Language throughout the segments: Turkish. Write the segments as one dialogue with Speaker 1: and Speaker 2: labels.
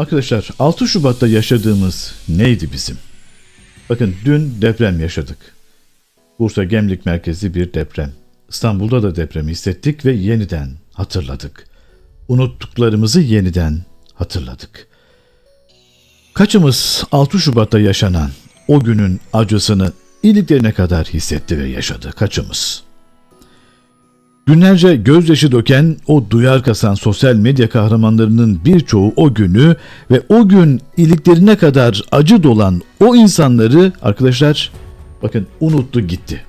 Speaker 1: Arkadaşlar 6 Şubat'ta yaşadığımız neydi bizim? Bakın dün deprem yaşadık. Bursa Gemlik merkezi bir deprem. İstanbul'da da depremi hissettik ve yeniden hatırladık. Unuttuklarımızı yeniden hatırladık. Kaçımız 6 Şubat'ta yaşanan o günün acısını iliklerine kadar hissetti ve yaşadı kaçımız? Günlerce gözyaşı döken o duyar kasan sosyal medya kahramanlarının birçoğu o günü ve o gün iliklerine kadar acı dolan o insanları arkadaşlar bakın unuttu gitti.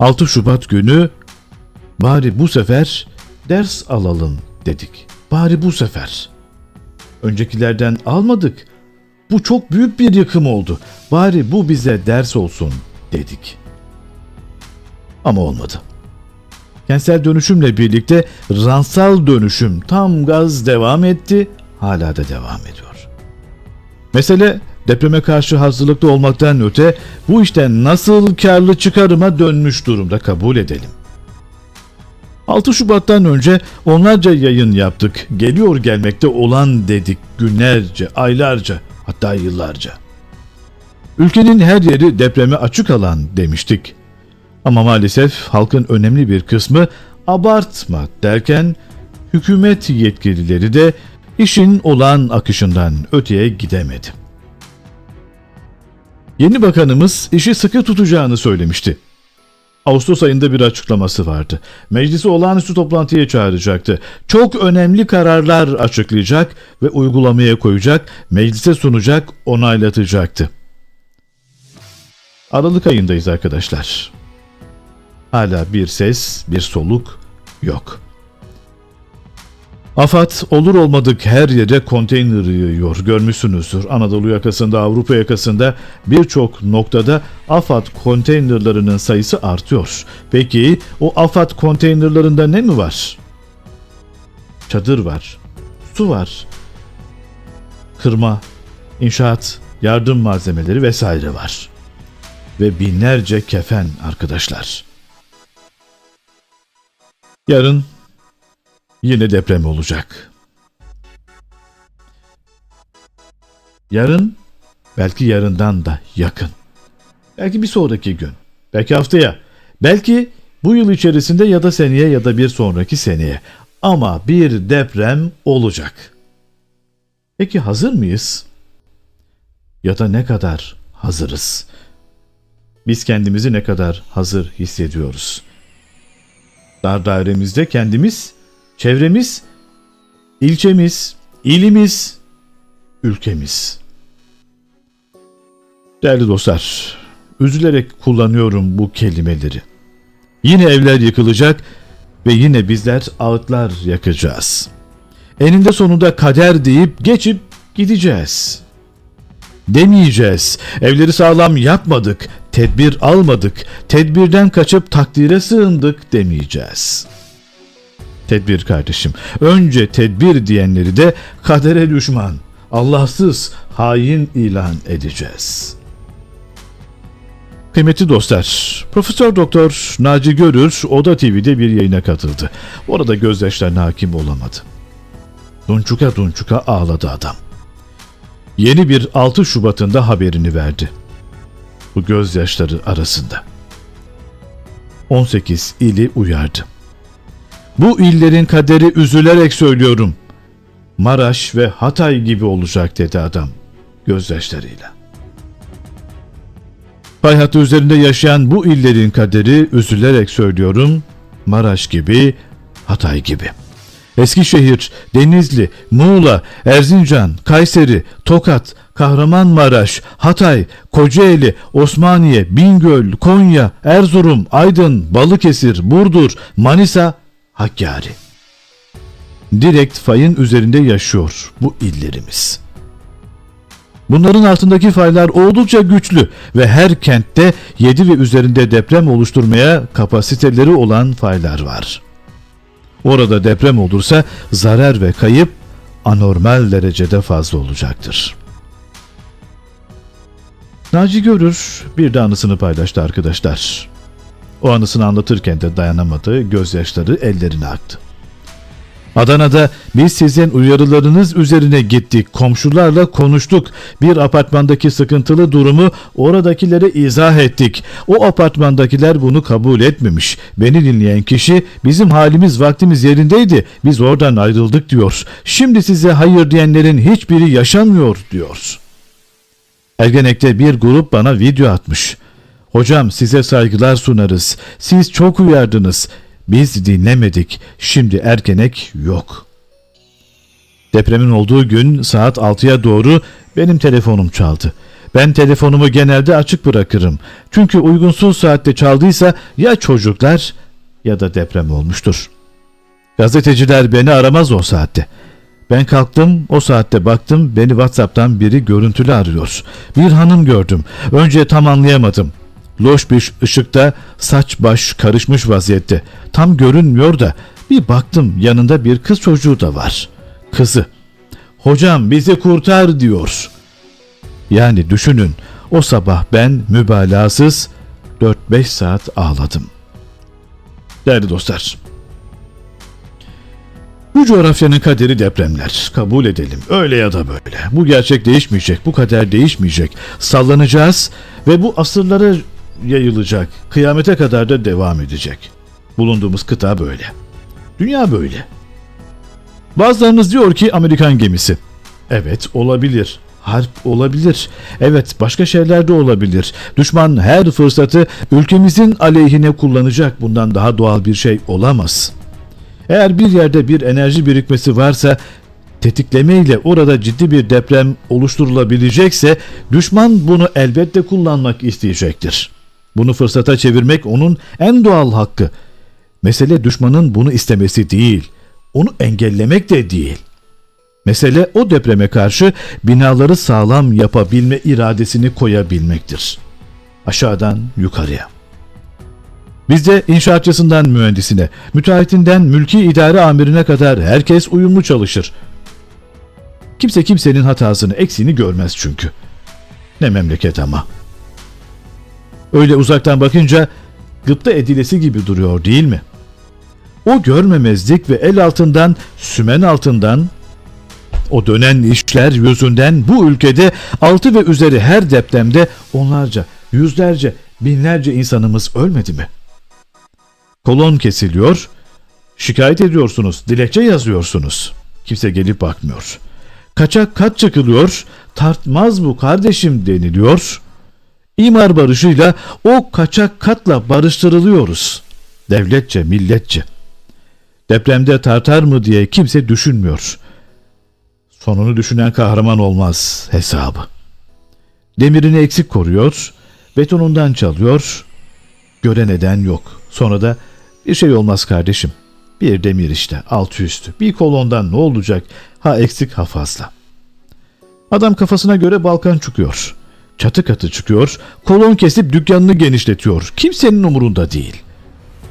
Speaker 1: 6 Şubat günü bari bu sefer ders alalım dedik. Bari bu sefer. Öncekilerden almadık. Bu çok büyük bir yıkım oldu. Bari bu bize ders olsun dedik. Ama olmadı. Kentsel dönüşümle birlikte ransal dönüşüm tam gaz devam etti, hala da devam ediyor. Mesele depreme karşı hazırlıklı olmaktan öte bu işten nasıl karlı çıkarıma dönmüş durumda kabul edelim. 6 Şubat'tan önce onlarca yayın yaptık. Geliyor gelmekte olan dedik günlerce, aylarca, hatta yıllarca. Ülkenin her yeri depreme açık alan demiştik. Ama maalesef halkın önemli bir kısmı abartma derken hükümet yetkilileri de işin olan akışından öteye gidemedi. Yeni bakanımız işi sıkı tutacağını söylemişti. Ağustos ayında bir açıklaması vardı. Meclisi olağanüstü toplantıya çağıracaktı. Çok önemli kararlar açıklayacak ve uygulamaya koyacak, meclise sunacak, onaylatacaktı. Aralık ayındayız arkadaşlar. Hala bir ses, bir soluk yok. AFAD olur olmadık her yere konteyner yığıyor. Görmüşsünüzdür. Anadolu yakasında, Avrupa yakasında birçok noktada AFAD konteynerlarının sayısı artıyor. Peki o AFAD konteynerlarında ne mi var? Çadır var, su var, kırma, inşaat, yardım malzemeleri vesaire var. Ve binlerce kefen arkadaşlar. Yarın yine deprem olacak. Yarın belki yarından da yakın. Belki bir sonraki gün. Belki haftaya. Belki bu yıl içerisinde ya da seneye ya da bir sonraki seneye. Ama bir deprem olacak. Peki hazır mıyız? Ya da ne kadar hazırız? Biz kendimizi ne kadar hazır hissediyoruz? Dar dairemizde kendimiz, çevremiz, ilçemiz, ilimiz, ülkemiz. Değerli dostlar, üzülerek kullanıyorum bu kelimeleri. Yine evler yıkılacak ve yine bizler ağıtlar yakacağız. Eninde sonunda kader deyip geçip gideceğiz. Demeyeceğiz. Evleri sağlam yapmadık tedbir almadık, tedbirden kaçıp takdire sığındık demeyeceğiz. Tedbir kardeşim. Önce tedbir diyenleri de kadere düşman, Allahsız, hain ilan edeceğiz. Kıymetli dostlar, Profesör Doktor Naci Görür Oda TV'de bir yayına katıldı. Orada gözyaşlarına hakim olamadı. Dunçuka dunçuka ağladı adam. Yeni bir 6 Şubat'ında haberini verdi bu gözyaşları arasında. 18 ili uyardı. Bu illerin kaderi üzülerek söylüyorum. Maraş ve Hatay gibi olacak dedi adam gözyaşlarıyla. Pay hattı üzerinde yaşayan bu illerin kaderi üzülerek söylüyorum. Maraş gibi, Hatay gibi.'' Eskişehir, Denizli, Muğla, Erzincan, Kayseri, Tokat, Kahramanmaraş, Hatay, Kocaeli, Osmaniye, Bingöl, Konya, Erzurum, Aydın, Balıkesir, Burdur, Manisa, Hakkari. Direkt fayın üzerinde yaşıyor bu illerimiz. Bunların altındaki faylar oldukça güçlü ve her kentte 7 ve üzerinde deprem oluşturmaya kapasiteleri olan faylar var.'' Orada deprem olursa zarar ve kayıp anormal derecede fazla olacaktır. Naci Görür bir de anısını paylaştı arkadaşlar. O anısını anlatırken de dayanamadı, gözyaşları ellerine aktı. Adana'da biz sizin uyarılarınız üzerine gittik, komşularla konuştuk. Bir apartmandaki sıkıntılı durumu oradakilere izah ettik. O apartmandakiler bunu kabul etmemiş. Beni dinleyen kişi bizim halimiz vaktimiz yerindeydi. Biz oradan ayrıldık diyor. Şimdi size hayır diyenlerin hiçbiri yaşamıyor diyor. Ergenek'te bir grup bana video atmış. Hocam size saygılar sunarız. Siz çok uyardınız. Biz dinlemedik. Şimdi Ergenek yok. Depremin olduğu gün saat 6'ya doğru benim telefonum çaldı. Ben telefonumu genelde açık bırakırım. Çünkü uygunsuz saatte çaldıysa ya çocuklar ya da deprem olmuştur. Gazeteciler beni aramaz o saatte. Ben kalktım, o saatte baktım, beni WhatsApp'tan biri görüntülü arıyor. Bir hanım gördüm. Önce tam anlayamadım. Loş bir ışıkta saç baş karışmış vaziyette. Tam görünmüyor da bir baktım yanında bir kız çocuğu da var. Kızı. Hocam bizi kurtar diyor. Yani düşünün o sabah ben mübalağasız 4-5 saat ağladım. Değerli dostlar, bu coğrafyanın kaderi depremler. Kabul edelim. Öyle ya da böyle. Bu gerçek değişmeyecek. Bu kader değişmeyecek. Sallanacağız ve bu asırlara yayılacak. Kıyamete kadar da devam edecek. Bulunduğumuz kıta böyle. Dünya böyle. Bazılarınız diyor ki Amerikan gemisi. Evet olabilir. Harp olabilir. Evet başka şeyler de olabilir. Düşman her fırsatı ülkemizin aleyhine kullanacak. Bundan daha doğal bir şey olamaz.'' Eğer bir yerde bir enerji birikmesi varsa tetikleme ile orada ciddi bir deprem oluşturulabilecekse düşman bunu elbette kullanmak isteyecektir. Bunu fırsata çevirmek onun en doğal hakkı. Mesele düşmanın bunu istemesi değil, onu engellemek de değil. Mesele o depreme karşı binaları sağlam yapabilme iradesini koyabilmektir. Aşağıdan yukarıya. Bizde inşaatçısından mühendisine, müteahhitinden mülki idare amirine kadar herkes uyumlu çalışır. Kimse kimsenin hatasını, eksiğini görmez çünkü. Ne memleket ama. Öyle uzaktan bakınca gıpta edilesi gibi duruyor değil mi? O görmemezlik ve el altından, sümen altından, o dönen işler yüzünden bu ülkede altı ve üzeri her depremde onlarca, yüzlerce, binlerce insanımız ölmedi mi?'' Kolon kesiliyor. Şikayet ediyorsunuz, dilekçe yazıyorsunuz. Kimse gelip bakmıyor. Kaçak kat çıkılıyor, tartmaz bu kardeşim deniliyor. İmar barışıyla o kaçak katla barıştırılıyoruz. Devletçe, milletçe. Depremde tartar mı diye kimse düşünmüyor. Sonunu düşünen kahraman olmaz hesabı. Demirini eksik koruyor, betonundan çalıyor, gören eden yok. Sonra da bir şey olmaz kardeşim. Bir demir işte altı üstü. Bir kolondan ne olacak? Ha eksik ha fazla. Adam kafasına göre balkan çıkıyor. Çatı katı çıkıyor. Kolon kesip dükkanını genişletiyor. Kimsenin umurunda değil.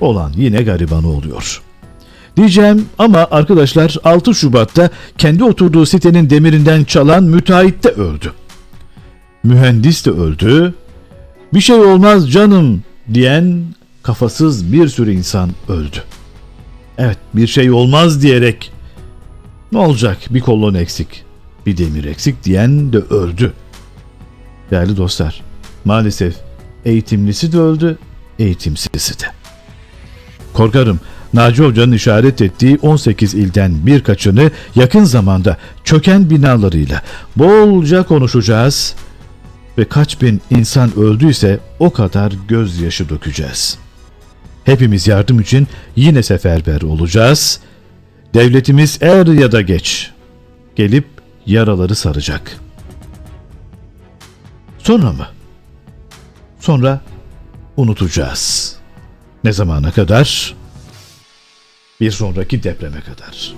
Speaker 1: Olan yine garibanı oluyor. Diyeceğim ama arkadaşlar 6 Şubat'ta kendi oturduğu sitenin demirinden çalan müteahhit de öldü. Mühendis de öldü. Bir şey olmaz canım diyen kafasız bir sürü insan öldü. Evet bir şey olmaz diyerek ne olacak bir kolon eksik, bir demir eksik diyen de öldü. Değerli dostlar maalesef eğitimlisi de öldü, eğitimsizisi de. Korkarım Naci Hoca'nın işaret ettiği 18 ilden birkaçını yakın zamanda çöken binalarıyla bolca konuşacağız ve kaç bin insan öldüyse o kadar gözyaşı dökeceğiz.'' Hepimiz yardım için yine seferber olacağız. Devletimiz er ya da geç gelip yaraları saracak. Sonra mı? Sonra unutacağız. Ne zamana kadar? Bir sonraki depreme kadar.